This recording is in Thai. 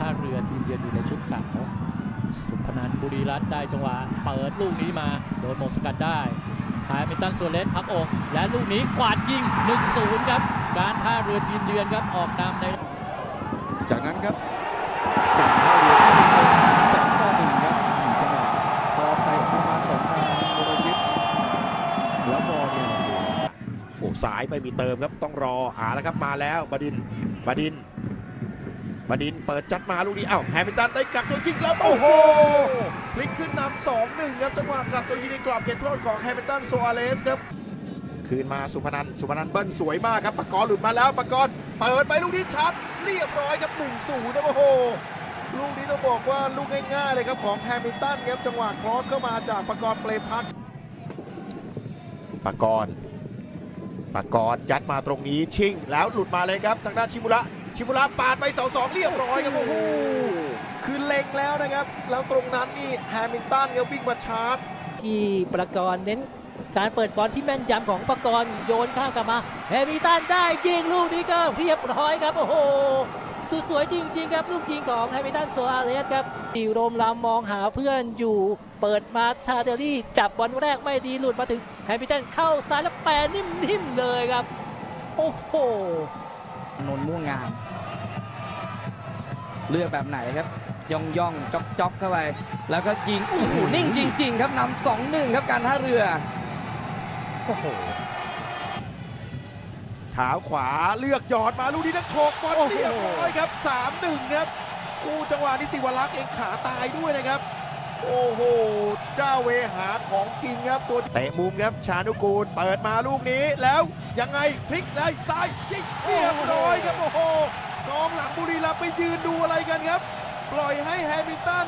ท่าเรือทีมเยือนอยู่ในชุดขาวสุพนันท์บุรีรัตน์ได้จังหวะ เปิดลูกนี้มา โดนหมงสกัดได้ฮามิลตันส่วนเล็กพักอกและลูกนี้กวาดยิง 1-0 ครับ การท่าเรือทีมเยือนครับออกนำใน จากนั้นครับการท่าเรือขึ้นนำเป็นสองต่อหนึ่งครับจังหวะพอเตะลงมาของทางโรบชิตแล้วบอลเนี่ยโอ้โหโอ้สายไม่มีเติมครับต้องรออ่าแล้วครับมาแล้วบดินทร์บดินทร์ บดินทร์เปิดจัดมาลูกนี้อ้าวแฮมิลตันได้กลับตัวยิงแล้วโอ้โหพลิกขึ้นนำสองหนึ่งครับจังหวะกลับตัวยิงในกรอบเขตโทษของแฮมิลตันโซอาเลสครับคืนมาสุพนันท์สุพนันท์เบิ้ลสวยมากครับปากรณ์หลุดมาแล้วปากรณ์เปิดไปลูกนี้ชัดเรียบร้อยครับ1นศูนย์นะโอ้โหลูกนี้ต้องบอกว่าลูกง่ายๆเลยครับของแฮมิลตันครับจังหวะครอสเข้ามาจากปากรณ์เปรมพักปากรณ์ปากรณ์ยัดมาตรงนี้ชิงแล้วหลุดมาเลยครับทางด้านชิมุระ ชิมุระปาดไปเสาสองเรียบร้อยครับโอ้โหคือเล็งแล้วนะครับ แล้วตรงนั้นนี่แฮมิลตันครับวิ่งมาชาร์จที่ประกรณ์เน้นการเปิดบอลที่แม่นยำของประกรณ์โยนข้ามกลับมาแฮมิลตันได้ยิงลูกนี้ก็เรียบร้อยครับโอ้โหสุดสวยจริง ๆ ครับ ลูกยิงของแฮมิลตันโซอาเลสครับดิโรมลามมองหาเพื่อนอยู่ เปิดมาชาเทลลี่จับบอลแรกไม่ดีหลุดมาถึงแฮมิลตันเข้าซ้ายแล้วแปรนิ่มๆเลยครับ โอ้โห นนม่วงงาม เลือกแบบไหนครับ ย่องย่องจ๊อกจ๊อกเข้าไป แล้วก็ยิงโอ้โหนิ่งจริง ๆ ครับนำสองหนึ่งครับการท่าเรือโอ้โหเท้าขวาเลือกหยอดมาลูกนี้นักโขกบอลเรียบร้อยครับ3-1ครับอู้จังหวะนี้สิวรักษ์เองขาตายด้วยนะครับ โอ้โห เจ้าเวหาของจริงครับตัวเตะมุมครับชานุกูลเปิดมาลูกนี้แล้วยังไงพลิกได้ซ้ายยิงเรียบร้อยครับโอ้โหกองหลังบุรีรัมย์ไปยืนดูอะไรกันครับ ปล่อยให้แฮมิลตัน